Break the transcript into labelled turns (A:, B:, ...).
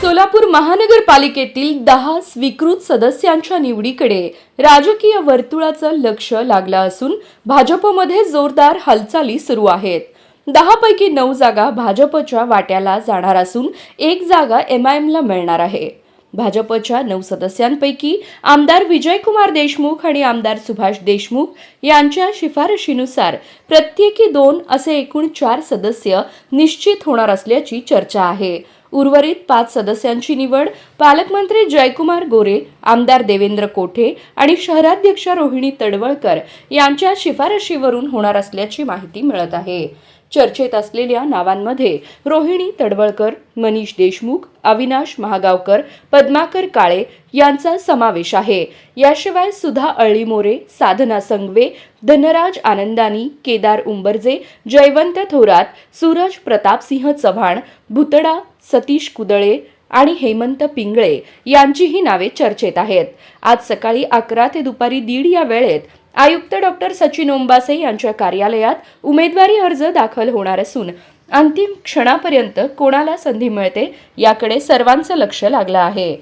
A: सोलापूर महानगरपालिकेतील दहा स्वीकृत सदस्यांच्या निवडीकडे राजकीय वर्तुळाचं लक्ष लागलं असून भाजपमध्ये जोरदार हालचाली सुरू आहेत. दहा पैकी नऊ जागा भाजपच्या वाट्याला जाणार असून एक जागा एम आय एमला मिळणार आहे. भाजपच्या नऊ सदस्यांपैकी आमदार विजयकुमार देशमुख आणि आमदार सुभाष देशमुख यांच्या शिफारशीनुसार प्रत्येकी दोन असे एकूण चार सदस्य निश्चित होणार असल्याची चर्चा आहे. उर्वरित पाच सदस्यांची निवड पालकमंत्री जयकुमार गोरे आमदार देवेंद्र कोठे आणि शहराध्यक्ष रोहिणी तडवळकर यांच्या शिफारशीवरून होणार असल्याची माहिती मिळत आहे. चर्चेत असलेल्या नावांमध्ये रोहिणी तडवळकर मनीष देशमुख अविनाश महागावकर पद्माकर काळे यांचा समावेश आहे. याशिवाय सुधा अळीमोरे साधना संगवे धनराज आनंदानी केदार उंबरजे जयवंत थोरात सूरज प्रतापसिंह चव्हाण भुतडा सतीश कुदळे आणि हेमंत पिंगळे यांचीही नावे चर्चेत आहेत. आज सकाळी अकरा ते दुपारी दीड या वेळेत आयुक्त डॉक्टर सचिन ओंबासे यांच्या कार्यालयात उमेदवारी अर्ज दाखल होणार असून अंतिम क्षणापर्यंत कोणाला संधी मिळते याकडे सर्वांचं लक्ष लागलं आहे.